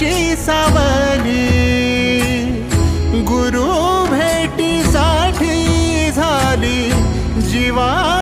दुःखाची सावली. गुरु भेटीसाठी झाली जीवा